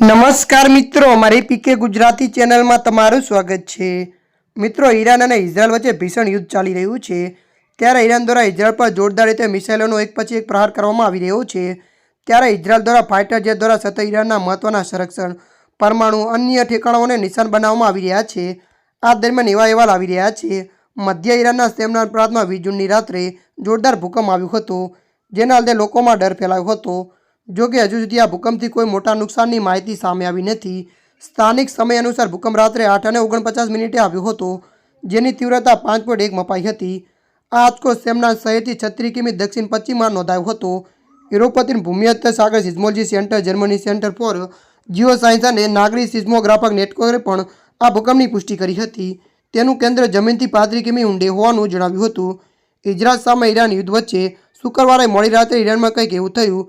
નમસ્કાર મિત્રો, મારી પીકે ગુજરાતી ચેનલમાં તમારું સ્વાગત છે. મિત્રો, ઈરાન અને ઇઝરાયલ વચ્ચે ભીષણ યુદ્ધ ચાલી રહ્યું છે. ત્યારે ઈરાન દ્વારા ઇઝરાયલ પર જોરદાર રીતે મિસાઇલોનો એક પછી એક પ્રહાર કરવામાં આવી રહ્યો છે. ત્યારે ઇઝરાયલ દ્વારા ફાઇટર જેટ દ્વારા સતત ઈરાનના મહત્ત્વના સંરક્ષણ, પરમાણુ, અન્ય ઠેકાણાઓને નિશાન બનાવવામાં આવી રહ્યા છે. આ દરમિયાન એવા અહેવાલ આવી રહ્યા છે. મધ્ય ઈરાનના સેમના પ્રાંતમાં વીસ જૂનની રાત્રે જોરદાર ભૂકંપ આવ્યો હતો, જેના લીધે લોકોમાં ડર ફેલાયો હતો. જો કે હજુ સુધી આ ભૂકંપથી કોઈ મોટા નુકસાનની માહિતી સામે આવી નથી. સ્થાનિક સમય અનુસાર ભૂકંપ રાત્રે આઠ અને ઓગણપચાસ મિનિટે આવ્યો હતો, જેની તીવ્રતા પાંચ પોઈન્ટ એક મપાઈ હતી. આ આંચકો સેમના શહેરથી છત્રીસ કિમી દક્ષિણ પશ્ચિમમાં નોંધાયો હતો. યુરોપતિન ભૂમિયત સાગર seismology centre, Germany centre for geo science અને નાગરિક સિઝમોગ્રાફક નેટવર્કે પણ આ ભૂકંપની પુષ્ટિ કરી હતી. તેનું કેન્દ્ર જમીનથી પાંત્રી કિમી ઊંડે હોવાનું જણાવ્યું હતું. ઇઝરાયલ સામે ઈરાન યુદ્ધ વચ્ચે શુક્રવારે મોડી રાત્રે ઈરાનમાં કંઈક એવું થયું.